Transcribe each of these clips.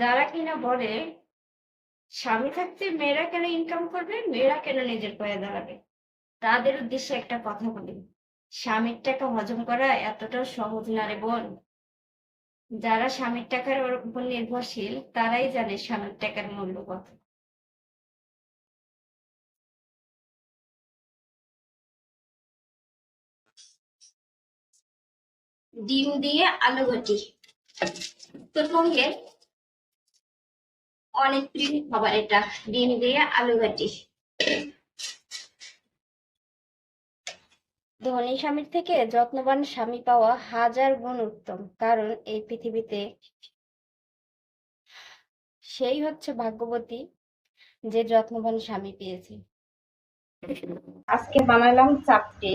যারা কিনা বলে, স্বামী থাকতে মেয়েরা কেন ইনকাম করবে? মেয়েরা কেন নিজের পায়ে দাঁড়াবে? তাদের উদ্দেশ্যে একটা কথা বলি। স্বামীর টাকা হজম করা এতটাও সহজ না রে বোন। যারা স্বামীর টাকার উপর নির্ভরশীল, তারাই জানে স্বামীর টাকার মূল্য কত। ডিম দিয়ে আলু ঘটি উত্তরবঙ্গের অনেক প্রিয় খাবার এটা ডিম দিয়ে আলু ঘাটি ধনী স্বামীর থেকে যত্নবান স্বামী পাওয়া হাজার গুণ উত্তম কারণ এই পৃথিবীতে সেই হচ্ছে ভাগ্যবতী যে যত্নবান স্বামী পেয়েছে। আজকে বানালাম চাপটি।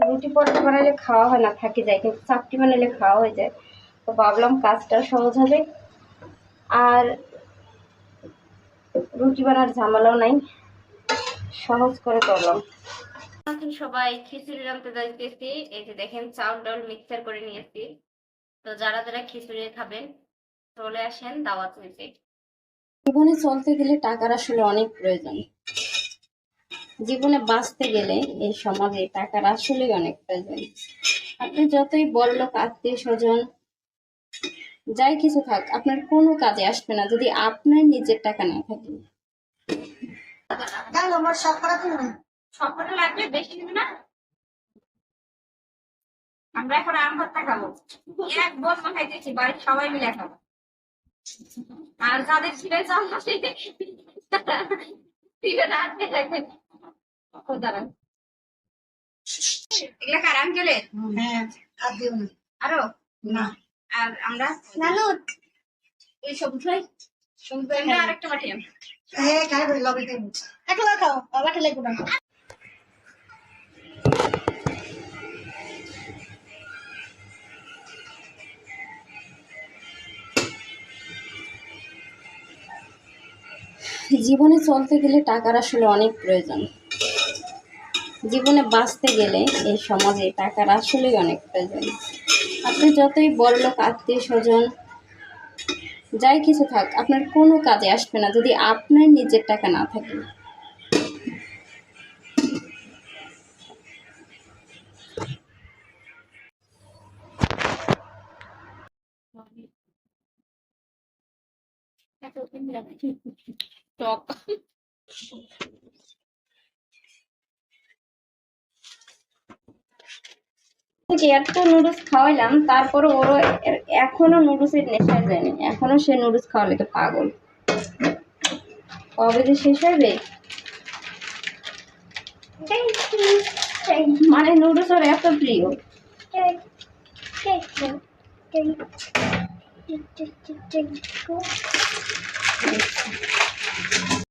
রুটি পরোটা বানালে খাওয়া হয় না থাকে যায় কিন্তু চাপটি বানালে খাওয়া হয়ে যায়। তো ভাবলাম কাজটা সহজ হবে। আর রুটি বানার ঝামেলাও নাই। সহজ করে করলাম। এখন সবাই খিচুড়ি রাঁধতে যাইতেছি। এই যে দেখেন চাউল ডাউল মিক্সার করে নিয়েছি। তো যারা যারা খিচুড়ি খাবেন চলে আসেন দাওয়াত নিতে। জীবনে চলতে গেলে টাকার আসলে অনেক প্রয়োজন। জীবনে বাঁচতে গেলে এই সমাজে টাকার আসলেই অনেক প্রয়োজন। আপনি যতই বড়লোক আত্মীয় স্বজন যাই কিছু থাক আপনার কোনো কাজে আসবে না যদি আপনার নিজের টাকা না থাকে। আমরা এখন আম ভর্তা খাব এক বোন খাইতেছি বাড়ির সবাই মিলে খাব আর যাদের চাল দেখেন দাঁড়ান। এগুলা কার আঙ্কেলের? হ্যাঁ আর দিও না। আরও? না। আর আমরা নানু এই সবুজ ভাই সবুজ ভাই আমরা আরেকটা বাটি আনি। এ খাই বলি লবি দিন একলা খাও বাবা খেলে গুনা জীবনে চলতে গেলে টাকার আসলে অনেক প্রয়োজন। জীবনে বাঁচতে গেলে এই সমাজে টাকার আসলেই অনেক প্রয়োজন। আপনি যতই বড়লোক আত্মীয় স্বজন, যাই কিছু থাক, আপনার কোনো কাজে আসবে না যদি আপনার নিজের টাকা না থাকে। টক এত নুডলস খাওয়াইলাম তারপরে ওরও এ- এখনও নুডলসের নেশায় যায়নি। এখনও সে নুডলস খাওয়ালে তো পাগল। কবে যে শেষ হবে? মানে নুডলস ওর এত প্রিয়।